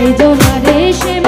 তাই জহারে সে